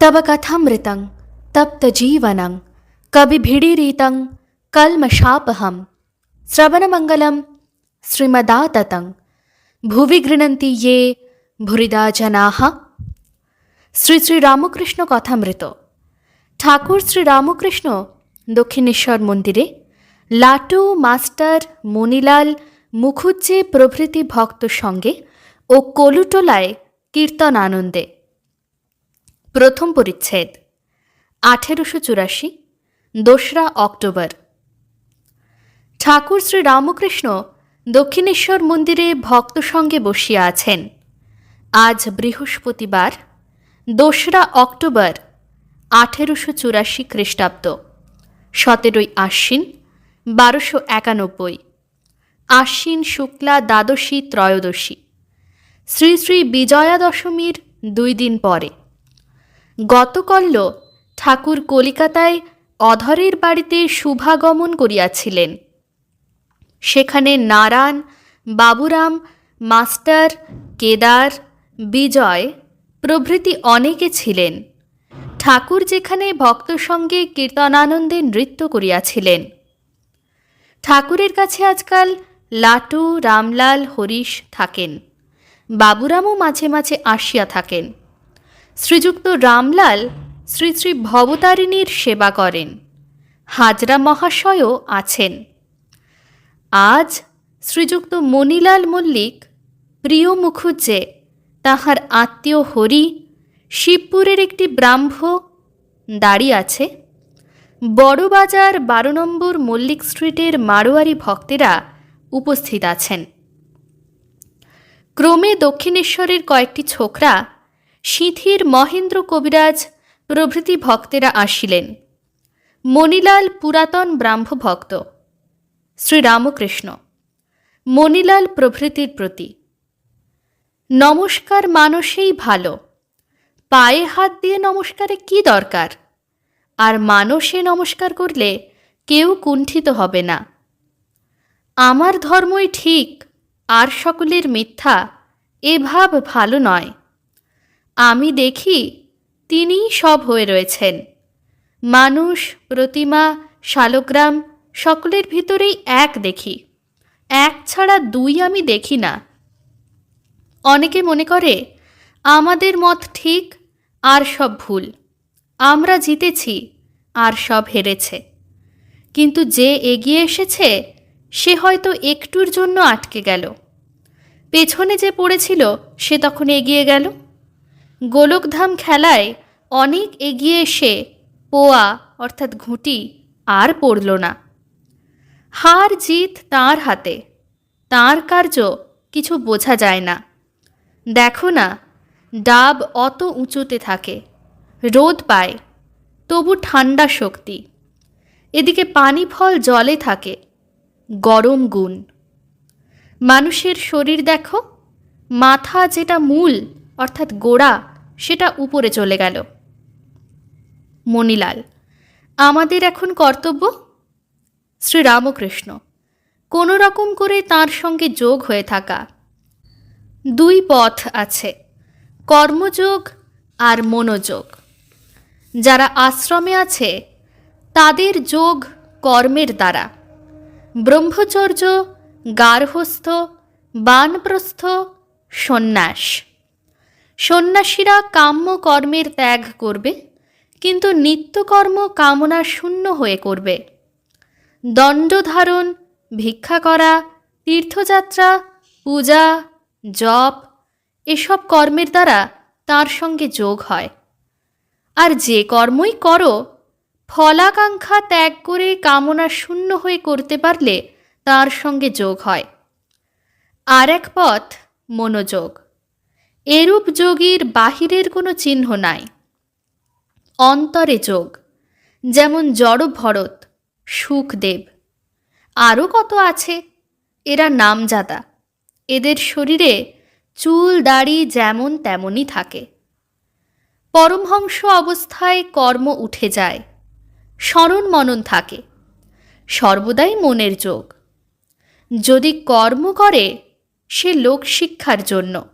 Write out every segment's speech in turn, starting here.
तव कथामृतं तप्तजीवनं कविभिडिरीतं कल्मषापहं श्रवणमङ्गलं श्रीमदाततं ভুবি গৃণন্তি ইয়ে ভুরিদা জনাহ শ্রী শ্রী রামকৃষ্ণ কথামৃত ঠাকুর শ্রী রামকৃষ্ণ দক্ষিণেশ্বর মন্দিরে লাটু মাস্টার মণিলাল মুখুজ্জে প্রভৃতি ভক্ত সঙ্গে ও কলুটোলায় কীর্তন আনন্দে প্রথম পরিচ্ছেদ। আঠেরোশো চুরাশি, দোসরা অক্টোবর। ঠাকুর শ্রী রামকৃষ্ণ দক্ষিণেশ্বর মন্দিরে ভক্ত সঙ্গে বসিয়া আছেন। আজ বৃহস্পতিবার, দোসরা অক্টোবর, আঠেরোশো চুরাশি খ্রিস্টাব্দ। সতেরোই আশ্বিন, বারোশো একানব্বই। আশ্বিন শুক্লা দ্বাদশী ত্রয়োদশী। শ্রী শ্রী বিজয়া দশমীর দুই দিন পরে। গতকল্য ঠাকুর কলিকাতায় অধরের বাড়িতে শুভাগমন করিয়াছিলেন। সেখানে নারায়ণ, বাবুরাম, মাস্টার, কেদার, বিজয় প্রভৃতি অনেকে ছিলেন। ঠাকুর যেখানে ভক্ত সঙ্গে কীর্তনানন্দে নৃত্য করিয়াছিলেন। ঠাকুরের কাছে আজকাল লাটু, রামলাল, হরিশ থাকেন। বাবুরামও মাঝে মাঝে আসিয়া থাকেন। শ্রীযুক্ত রামলাল শ্রী শ্রী ভবতারিণীর সেবা করেন। হাজরা মহাশয়ও আছেন। আজ শ্রীযুক্ত মণিলাল মল্লিক, প্রিয় মুখুজ্জে, তাহার আত্মীয় হরি, শিবপুরের একটি ব্রাহ্ম দাঁড়িয়ে আছে। বড়বাজার বারো নম্বর মল্লিক স্ট্রিটের মারোয়ারি ভক্তেরা উপস্থিত আছেন। ক্রমে দক্ষিণেশ্বরের কয়েকটি ছোকরা সিঁথির মহেন্দ্র কবিরাজ প্রভৃতি ভক্তেরা আসিলেন। মণিলাল পুরাতন ব্রাহ্ম ভক্ত শ্রীরামকৃষ্ণ। মণিলাল প্রভৃতির প্রতি। নমস্কার মানুষেই ভালো। পায়ে হাত দিয়ে নমস্কারে কি দরকার? আর মানুষে নমস্কার করলে কেউ কুণ্ঠিত হবে না। আমার ধর্মই ঠিক, আর সকলের মিথ্যা এভাব ভালো নয়। আমি দেখি তিনিই সব হয়ে রয়েছেন। মানুষ, প্রতিমা, শালগ্রাম সকলের ভিতরেই এক দেখি। এক ছাড়া দুই আমি দেখি না। অনেকে মনে করে, আমাদের মত ঠিক, আর সব ভুল। আমরা জিতেছি, আর সব হেরেছে। কিন্তু যে এগিয়ে এসেছে, সে হয়তো একটুর জন্য আটকে গেল। পেছনে যে পড়েছিল, সে তখন এগিয়ে গেল। গোলকধাম খেলায় অনেক এগিয়ে এসে পোয়া, অর্থাৎ ঘুঁটি, আর পড়ল না। হার জিত তার হাতে। তার কার্য কিছু বোঝা যায় না। দেখো না, ডাব অত উঁচুতে থাকে। রোদ পায়, তবু ঠান্ডা শক্তি। এদিকে পানি ফল জলে থাকে, গরম গুণ। মানুষের শরীর দেখো, মাথা যেটা মূল, অর্থাৎ গোড়া সেটা উপরে চলে গেল। মণিলাল, আমাদের এখন কর্তব্য? শ্রীরামকৃষ্ণ কোনো রকম করে তার সঙ্গে যোগ হয়ে থাকা। দুই পথ আছে, কর্মযোগ আর মনোযোগ। যারা আশ্রমে আছে, তাদের যোগ কর্মের দ্বারা। ব্রহ্মচর্য, গার্হস্থ, বানপ্রস্থ, সন্ন্যাস। সন্ন্যাসীরা কাম্য কর্মের ত্যাগ করবে, কিন্তু নিত্যকর্ম কামনা শূন্য হয়ে করবে। দণ্ডধারণ ভিক্ষা করা, তীর্থযাত্রা, পূজা, জপ, এসব কর্মের দ্বারা তার সঙ্গে যোগ হয়। আর যে কর্মই করো, ফলাকাঙ্ক্ষা ত্যাগ করে কামনা শূন্য হয়ে করতে পারলে তার সঙ্গে যোগ হয়। আর এক পথ, মনোযোগ। এরূপ যোগীর বাহিরের কোনো চিহ্ন নাই। অন্তরে যোগ, যেমন জড় ভরত, সুখদেব। আরও কত আছে? এরা নামজাদা। এদের শরীরে চুল দাড়ি যেমন তেমনই থাকে। পরমহংস অবস্থায় কর্ম উঠে যায়। স্মরণ মনন থাকে। সর্বদাই মনের যোগ। যদি কর্ম করে, সে লোক শিক্ষার জন্য।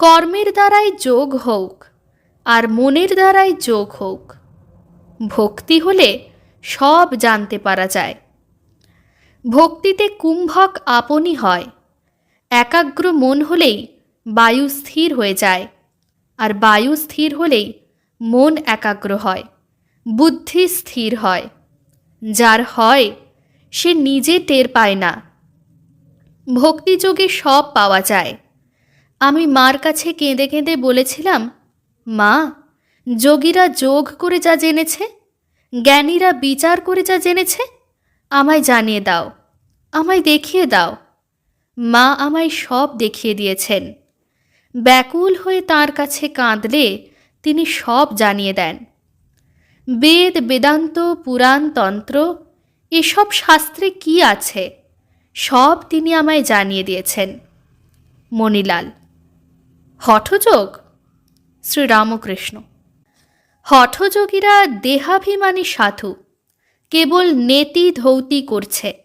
কর্মের দ্বারাই যোগ হোক আর মনের দ্বারাই যোগ হোক ভক্তি হলে সব জানতে পারা যায়। ভক্তিতে কুম্ভক আপনই হয়। একাগ্র মন হলেই বায়ু স্থির হয়ে যায় আর বায়ু স্থির হলেই মন একাগ্র হয়, বুদ্ধি স্থির হয়। যার হয়, সে নিজে টের পায় না। ভক্তিযোগে সব পাওয়া যায়। আমি মার কাছে কেঁদে কেঁদে বলেছিলাম, মা, যোগীরা যোগ করে যা জেনেছে, জ্ঞানীরা বিচার করে যা জেনেছে, আমায় জানিয়ে দাও, আমায় দেখিয়ে দাও। মা আমায় সব দেখিয়ে দিয়েছেন। ব্যাকুল হয়ে তার কাছে কাঁদলে তিনি সব জানিয়ে দেন। বেদ, বেদান্ত, পুরাণ, তন্ত্র, এসব শাস্ত্রে কি আছে? সব তিনি আমায় জানিয়ে দিয়েছেন। মণিলাল হঠযোগ? শ্রীরামকৃষ্ণ। হঠযোগীরা দেহাভিমানী সাধু। কেবল নেতি ধৌতি করছে।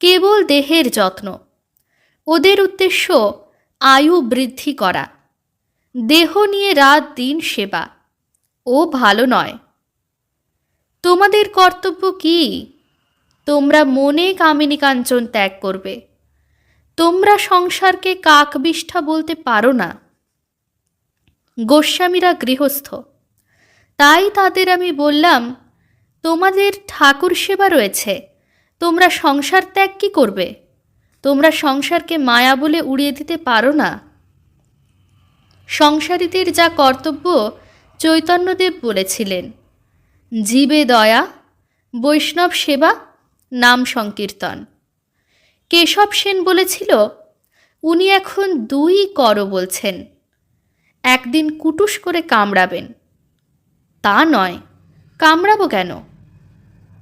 কেবল দেহের যত্ন। ওদের উদ্দেশ্য আয়ু বৃদ্ধি করা। দেহ নিয়ে রাত দিন সেবা। ও ভালো নয়। তোমাদের কর্তব্য কি? তোমরা মনে কামিনী কাঞ্চন ত্যাগ করবে। তোমরা সংসারকে কাকবিষ্ঠা বলতে পারো না। গোস্বামীরা গৃহস্থ। তাই তাদের আমি বললাম, তোমাদের ঠাকুর সেবা রয়েছে, তোমরা সংসার ত্যাগ কি করবে? তোমরা সংসারকে মায়া বলে উড়িয়ে দিতে পারো না। সংসারীদের যা কর্তব্য, চৈতন্যদেব বলেছিলেন। জীবে দয়া, বৈষ্ণব সেবা, নাম সংকীর্তন। কেশব সেন বলেছিল, উনি এখন দুই কর বলছেন। একদিন কুটুস করে কামড়াবেন। তা নয়, কামড়াবো কেন?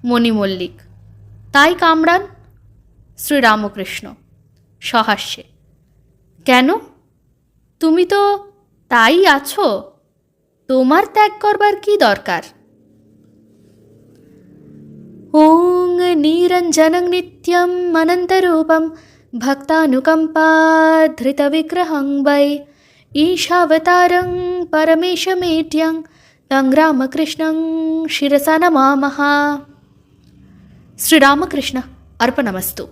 মণি মল্লিক তাই কামড়ান? শ্রীরামকৃষ্ণ, সহাস্যে, কেন? তুমি তো তাই আছো, তোমার ত্যাগ করবার কি দরকার? ওং নিরঞ্জনং নিত্যম অনন্তরূপম ভক্তানুকম্পাধৃতবিগ্রহং वै ఈశావతారం పరమేశమేట్యం తం రామకృష్ణం శిరస నమామహ శ్రీరామకృష్ణ అర్పణమస్తు